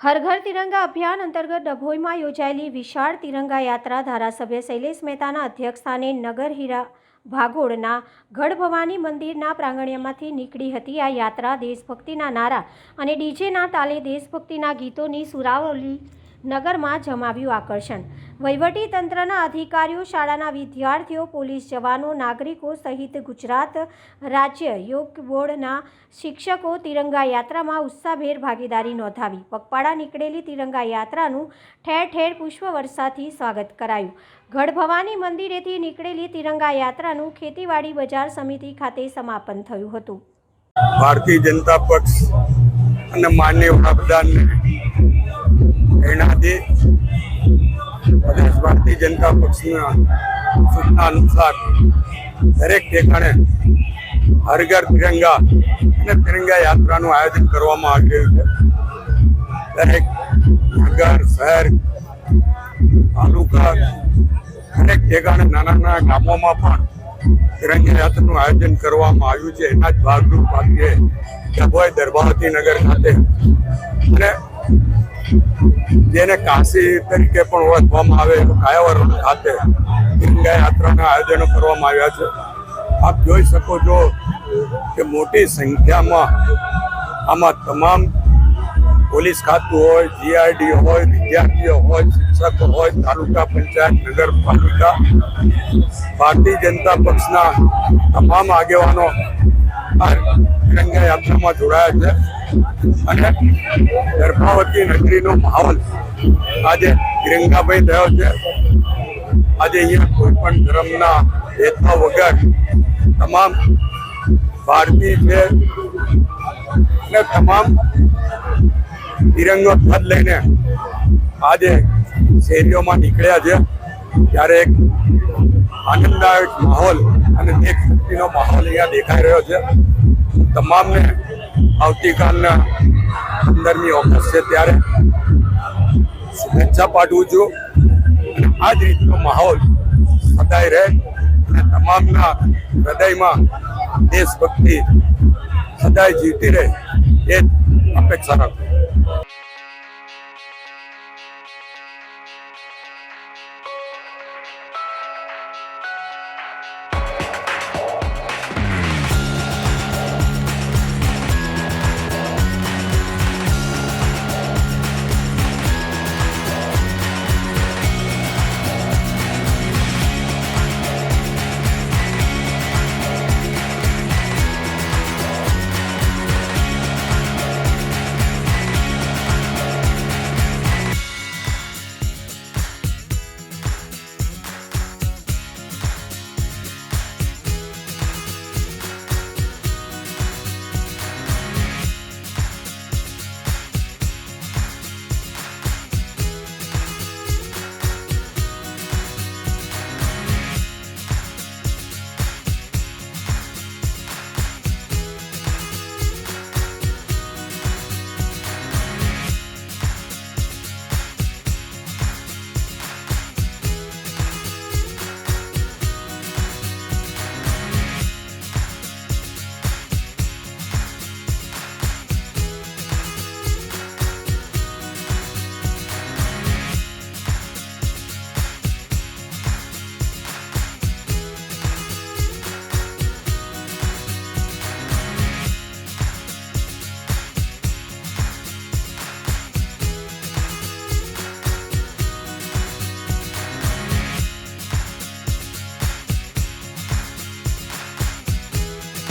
હર ઘર તિરંગા અભિયાન અંતર્ગત ડભોઈમાં યોજાયેલી વિશાળ તિરંગા યાત્રા ધારાસભ્ય શૈલેષ મહેતાના અધ્યક્ષસ્થાને નગર હીરા ભાગોળના ગઢ ભવાની મંદિરના પ્રાંગણ્યમાંથી નીકળી હતી આ યાત્રા દેશભક્તિના નારા અને ડીજેના તાલે દેશભક્તિના ગીતોની સુરાવલી નગરમાં જમાવ્યું આકર્ષણ. વહીવટી તંત્રના અધિકારીઓ, શાળાના વિદ્યાર્થીઓ, પોલીસ જવાનો, નાગરિકો સહિત ગુજરાત રાજ્ય યોગ બોર્ડના શિક્ષકો તિરંગા યાત્રામાં ઉત્સાહભેર ભાગીદારી નોંધાવી. પગપાળા નીકળેલી તિરંગા યાત્રાનું ઠેર ઠેર પુષ્પવર્ષાથી સ્વાગત કરાયું. ગઢભવાની મંદિરેથી નીકળેલી તિરંગા યાત્રાનું ખેતીવાડી બજાર સમિતિ ખાતે સમાપન થયું હતું. ભારતીય જનતા પક્ષ અને માન્ય વડાપ્રધાનને પ્રેરણાથી પ્રદેશ ભારતીય જનતા પક્ષના સૂચના અનુસાર દરેક ઠેકાણે હર ઘર તિરંગા અને તિરંગા યાત્રાનું આયોજન કરવામાં આવી રહ્યું છે. દરેક નગર, શહેર, તાલુકા, દરેક ઠેકાણે નાના નાના ગામોમાં પણ તિરંગા યાત્રાનું આયોજન કરવામાં આવ્યું છે. એના જ ભાગરૂપ આજે ડભોઈ દરબારતી નગર ખાતે. અને જેને કાશી તરીકે પણ ઓળખવામાં આવે એવું કાયાવરણ ખાતે તિરંગા યાત્રાના આયોજનો કરવામાં આવ્યા છે. આપ જોઈ શકો છો કે મોટી સંખ્યામાં આમાં તમામ પોલીસ ખાતું હોય જીઆરડી હોય, વિદ્યાર્થીઓ હોય, શિક્ષકો હોય, તાલુકા પંચાયત, નગરપાલિકા, ભારતીય જનતા પક્ષના તમામ આગેવાનો આ તિરંગા યાત્રામાં જોડાયા છે. અને ગર્ભાવતી નગરીનો માહોલ આજે તિરંગાભાઈ થયો છે. આજે અહીંયા કોઈ પણ ધર્મના ભેદભાવ વગર તમામ ભારતીય છે અને તમામ તિરંગો ધ્વજ લઈને આજે શેરીઓમાં નીકળ્યા છે. ત્યારે એક આનંદદાયક માહોલ અને દેશભક્તિનો માહોલ અહીંયા દેખાઈ રહ્યો છે. તમામને આવતીકાલના પંદરમી ઓગસ્ટ છે ત્યારે. શુભેચ્છા પાઠવું છું. અને આ જ રીતનો માહોલ સદાય રહે અને તમામના હૃદયમાં દેશભક્તિ સદાય જીવતી રહે એ અપેક્ષા રાખું.